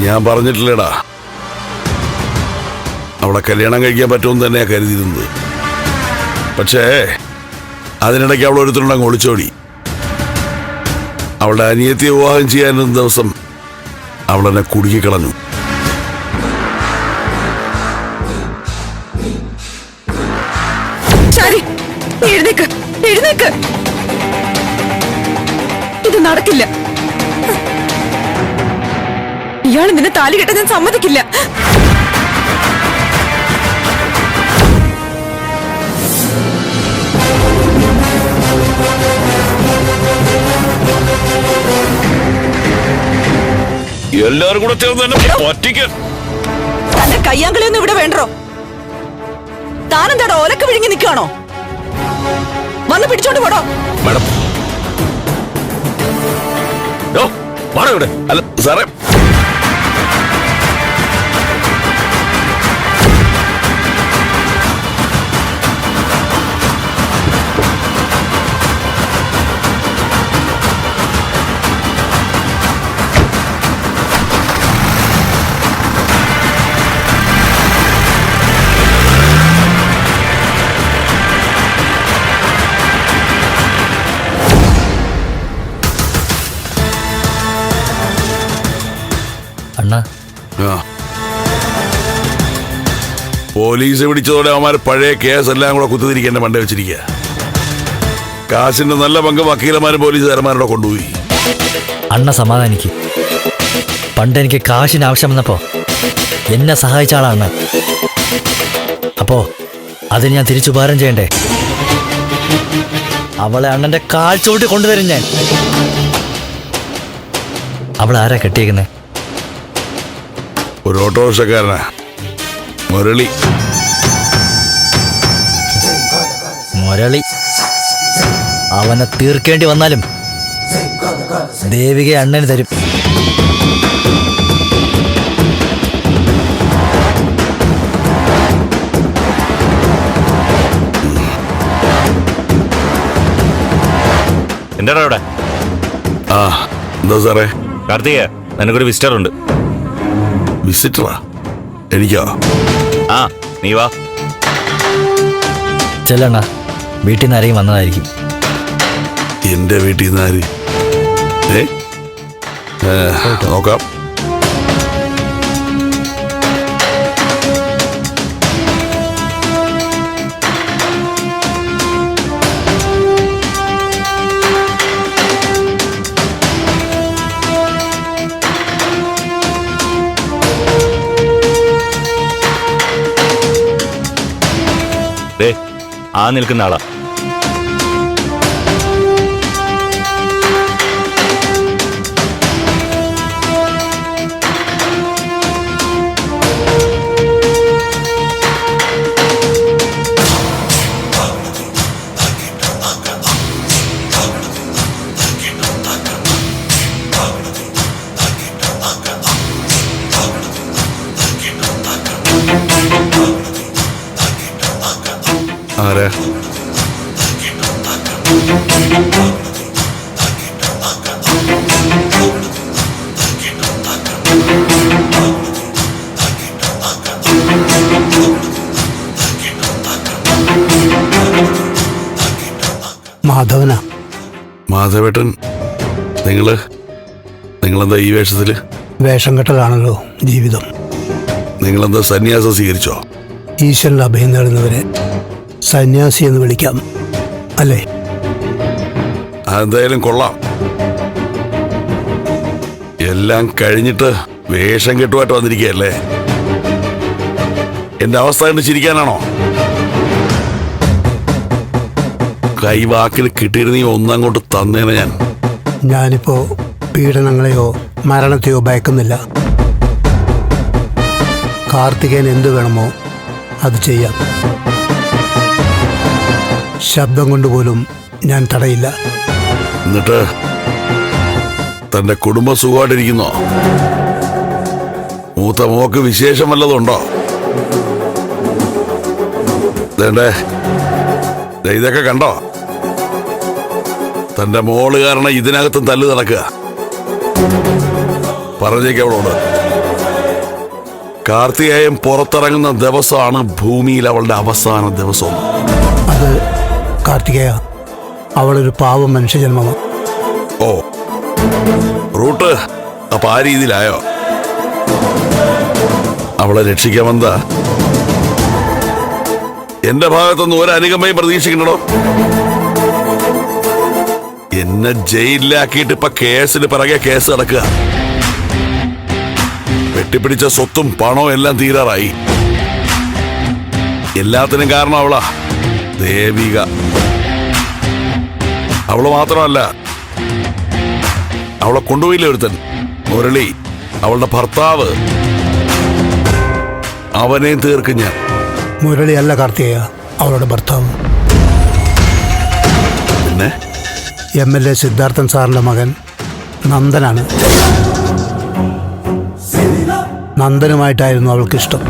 ഞാൻ പറഞ്ഞിട്ടില്ലേടാ. അവളെ കല്യാണം കഴിക്കാൻ പറ്റുമെന്ന് തന്നെയാ കരുതിയിരുന്നത്. പക്ഷേ അതിനിടയ്ക്ക് അവൾ ഒരുത്തരുണ്ടങ്ങ് ഒളിച്ചോടി. അവളുടെ അനിയത്തിയെ വിവാഹം ചെയ്യാനൊരു ദിവസം അവളെന്നെ എഴുന്നേക്ക്. ഇത് നടക്കില്ല. ഇയാൾ നിന്നെ താലി കെട്ടാൻ ഞാൻ സമ്മതിക്കില്ല. എല്ലാരും കൂടെ ചേർന്ന് തന്നെ തന്റെ കയ്യാങ്കളിയൊന്നും ഇവിടെ വേണ്ടോ? താനെന്താടോ ഓലക്ക് വിഴുങ്ങി നിൽക്കുകയാണോ വന്ന് പിടിച്ചോണ്ട് പോടോ. മാഡം. ഇവിടെ. അല്ല സാറേ. പോലീസ് പിടിച്ചതോടെ അവന്മാർ പഴയ കേസ് എല്ലാം കൂടെ കുത്തിരിക്കേണ്ട മണ്ട വെച്ചിരിക്കുക. കാശിന്റെ നല്ല പങ്ക് വക്കീലന്മാരും പോലീസുകാരന്മാരുടെ കൊണ്ടുപോയി. അണ്ണ സമാധാനിക്ക്. പണ്ട് എനിക്ക് കാശിന് ആവശ്യം വന്നപ്പോ എന്നെ സഹായിച്ച ആളാണ് അപ്പോ അതിന് ഞാൻ തിരിച്ചുപകാരം ചെയ്യണ്ടേ? അവളെ അണ്ണന്റെ കാൽ ചവിട്ടി കൊണ്ടുവരും ഞാൻ. അവളാരാ കെട്ടിയേക്കുന്നത് കെട്ടിയേക്കുന്നേ? ഒരു ഓട്ടോറിക്ഷക്കാരനാ. മുരളി. മുരളി. അവനെ തീർക്കേണ്ടി വന്നാലും ദേവിക അണ്ണന് തരും. എന്താടാ അവിടെ? ആ എന്താ സാറേ? കാർത്തിക നിനക്കൊരു വിസ്റ്റർ ഉണ്ട് വിസിറ്ററാ. എനിക്കോ. ആ നീ വാ. ചെല്ലണ്ണ വീട്ടിൽ നിന്ന് ആരെയും വന്നതായിരിക്കും. എന്റെ വീട്ടിൽ നിന്ന് ആര്? ഏ? ഏ, നോക്കാം. ദേ ആ നിൽക്കുന്ന ആളാ. ആരാ മാധവനാ. മാധവേട്ടൻ നിങ്ങൾ നിങ്ങളെന്താ ഈ വേഷത്തിൽ? വേഷം കെട്ടലാണല്ലോ ജീവിതം. നിങ്ങളെന്താ സന്യാസം സ്വീകരിച്ചോ? ഈശ്വരൻ അഭയം നേടുന്നവരെ സന്യാസി എന്ന് വിളിക്കാം. അല്ലേ? അതെന്തായാലും കൊള്ളാം. എല്ലാം കഴിഞ്ഞിട്ട് വേഷം കെട്ടുമായിട്ട് വന്നിരിക്കുകയല്ലേ? എന്റെ അവസ്ഥ കണ്ട് ചിരിക്കാനാണോ? കൈവാക്കിൽ കിട്ടിയിരുന്ന ഒന്നങ്ങോട്ട് തന്നേനെ ഞാൻ. ഞാനിപ്പോ പീഡനങ്ങളെയോ മരണത്തെയോ ഭയക്കുന്നില്ല. കാർത്തികേയൻ എന്തു വേണമോ അത് ചെയ്യാം. ശബ്ദം കൊണ്ടുപോലും ഞാൻ തടയില്ല. എന്നിട്ട് തന്റെ കുടുംബ സുഖമായിട്ടിരിക്കുന്നോ? മൂത്ത മോക്ക് വിശേഷം വല്ലതുണ്ടോ വേണ്ടേ ഇതൊക്കെ കണ്ടോ? തന്റെ മോൾ കാരണം ഇതിനകത്തും തല്ലു നടക്കുക. പറഞ്ഞേക്ക് അവളോട്. കാർത്തികേയൻ പുറത്തിറങ്ങുന്ന ദിവസമാണ് ഭൂമിയിൽ അവളുടെ അവസാന ദിവസം. അത് കാർത്തികേയ അവളൊരു പാവം മനുഷ്യജന്മമാണ് ഓ റൂട്ട് അപ്പൊ ആ രീതിയിലായോ? അവളെ രക്ഷിക്കാൻ വന്ന എന്റെ ഭാഗത്തൊന്നും ഒരു അനുകമ്പയും പ്രതീക്ഷിക്കണോ എന്നെ ജയിലിലാക്കിയിട്ട് ഇപ്പൊ കേസിന് പിറകെ കേസ് നടക്കുക. വെട്ടിപ്പിടിച്ച സ്വത്തും പണവും എല്ലാം തീരാറായി. എല്ലാത്തിനും കാരണം അവളാ. ദേവിക. അവൾ മാത്രമല്ല അവളെ കൊണ്ടുപോയില്ലേ ഒരുത്തൻ? മുരളി അവളുടെ ഭർത്താവ്. അവനെയും തീർക്കും ഞാൻ. മുരളി അല്ല കാർത്തിയ അവളുടെ ഭർത്താവ്. പിന്നെ? എം എൽ എ സിദ്ധാർത്ഥൻ സാറിന്റെ മകൻ നന്ദനാണ്. നന്ദനുമായിട്ടായിരുന്നു അവൾക്ക് ഇഷ്ടം